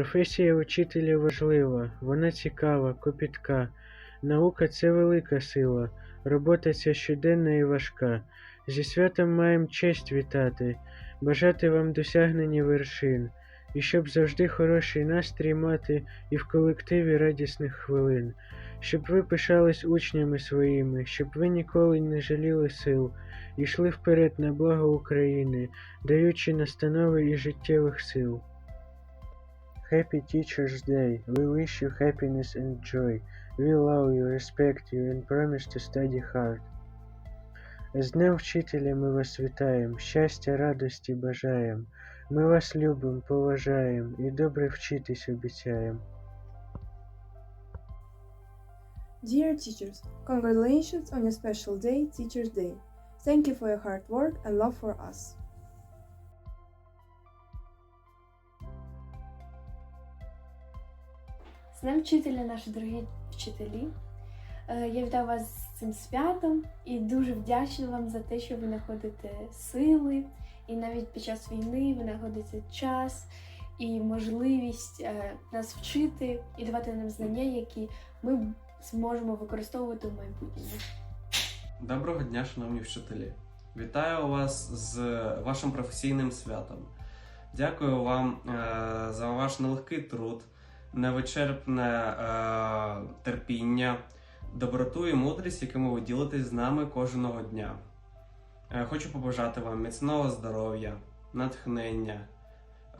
Професія учителя важлива, вона цікава, копітка. Наука це велика сила, робота ця щоденна і важка. Зі святом маєм честь вітати, бажати вам досягнення вершин, і щоб завжди хороший настрій мати і в колективі радісних хвилин, щоб ви пишались учнями своїми, щоб ви ніколи не жаліли сил, і йшли вперед на благо України, даючи настанови і життєвих сил. Happy Teacher's Day. We wish you happiness and joy. We love you, respect you and promise to study hard. З Днем Вчителя ми вас вітаємо, щастя, радості бажаєм. Ми вас любимо, поважаємо і добре вчитись обіцяємо. Dear teachers, congratulations on your special day, Teachers' Day. Thank you for your hard work and love for us. З Днем вчителя, наші дорогі вчителі. Е, Я вітаю вас з цим святом і дуже вдячна вам за те, що ви знаходите сили, і навіть під час війни ви знаходите час і можливість е, нас вчити і давати нам знання, які ми зможемо використовувати в майбутньому. Доброго дня, шановні вчителі! Вітаю вас з вашим професійним святом. Дякую вам е, за ваш нелегкий труд, невичерпне е, терпіння, доброту і мудрість, якими ви ділитесь з нами кожного дня. Е, хочу побажати вам міцного здоров'я, натхнення,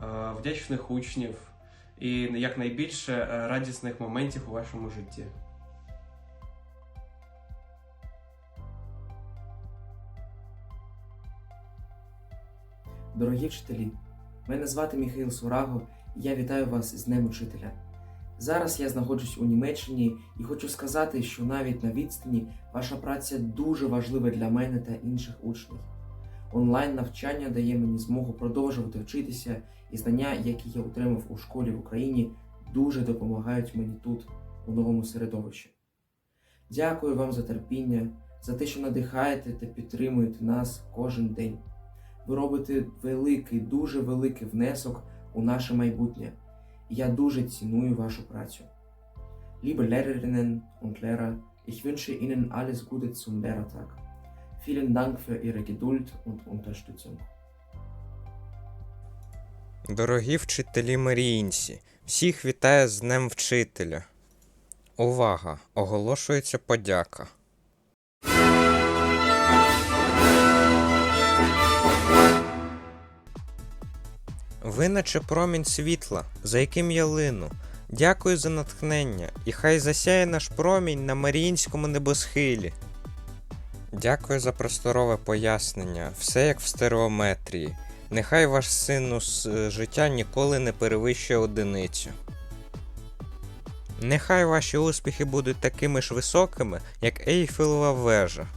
е, вдячних учнів і якнайбільше е, радісних моментів у вашому житті. Дорогі вчителі, мене звати Міхаїл Сураго, і я вітаю вас з Днем Учителя. Зараз я знаходжусь у Німеччині і хочу сказати, що навіть на відстані ваша праця дуже важлива для мене та інших учнів. Онлайн навчання дає мені змогу продовжувати вчитися, і знання, які я отримав у школі в Україні, дуже допомагають мені тут, у новому середовищі. Дякую вам за терпіння, за те, що надихаєте та підтримуєте нас кожен день. Ви робите великий, дуже великий внесок у наше майбутнє. Я дуже ціную вашу працю. Liebe Lehrerinnen und Lehrer, ich wünsche Ihnen alles Gute zum Lehrertag. Vielen Dank für Ihre Geduld und Unterstützung. Дорогі вчителі Маріїнці, всіх вітаю з Днем Вчителя. Увага! Оголошується подяка. Ви наче промінь світла, за яким я лину. Дякую за натхнення, і хай засяє наш промінь на Маріїнському небосхилі. Дякую за просторове пояснення, все як в стереометрії. Нехай ваш синус життя ніколи не перевищує одиницю. Нехай ваші успіхи будуть такими ж високими, як Ейфелева вежа.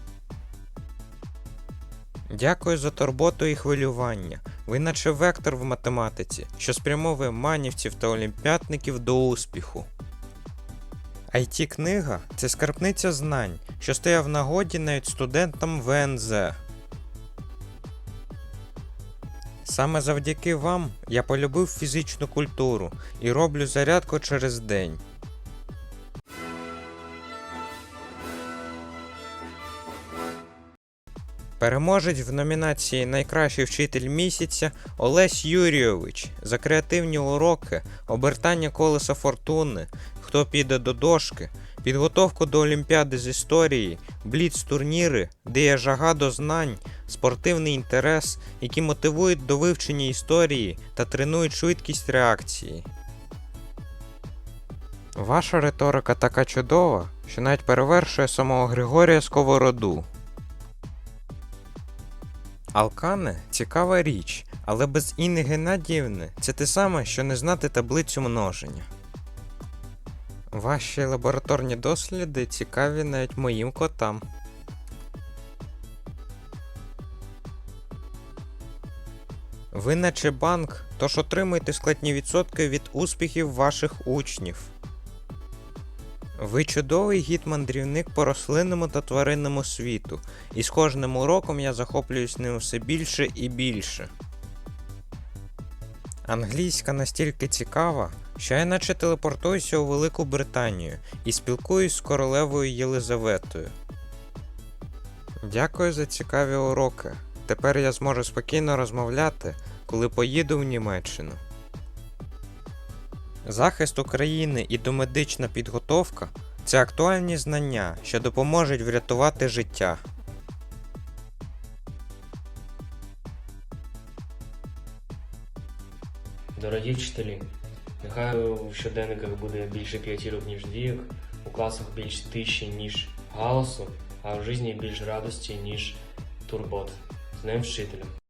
Дякую за турботу і хвилювання. Ви наче вектор в математиці, що спрямовує манівців та олімпіадників до успіху. it книга це скарбниця знань, що стає в нагоді навіть студентам ВНЗ. Саме завдяки вам я полюбив фізичну культуру і роблю зарядку через день. Переможець в номінації Найкращий вчитель місяця Олесь Юрійович за креативні уроки, обертання колеса фортуни, хто піде до дошки, підготовку до Олімпіади з історії, бліц-турніри, де є жага до знань, спортивний інтерес, які мотивують до вивчення історії та тренують швидкість реакції. Ваша риторика така чудова, що навіть перевершує самого Григорія Сковороду. Алкани цікава річ, але без Інни Геннадіївни це те саме, що не знати таблицю множення. Ваші лабораторні досліди цікаві навіть моїм котам. Ви наче банк, тож отримуйте складні відсотки від успіхів ваших учнів. Ви чудовий гід-мандрівник по рослинному та тваринному світу, і з кожним уроком я захоплююсь ним все більше і більше. Англійська настільки цікава, що я наче телепортуюся у Велику Британію і спілкуюсь з королевою Єлизаветою. Дякую за цікаві уроки. Тепер я зможу спокійно розмовляти, коли поїду в Німеччину. Захист України і домедична підготовка це актуальні знання, що допоможуть врятувати життя. Дорогі вчителі, нехай у щоденниках буде більше п'ятірок, ніж двійок, у класах більш тиші, ніж галасу, а в житті більш радості, ніж турбот. З Днем вчителя!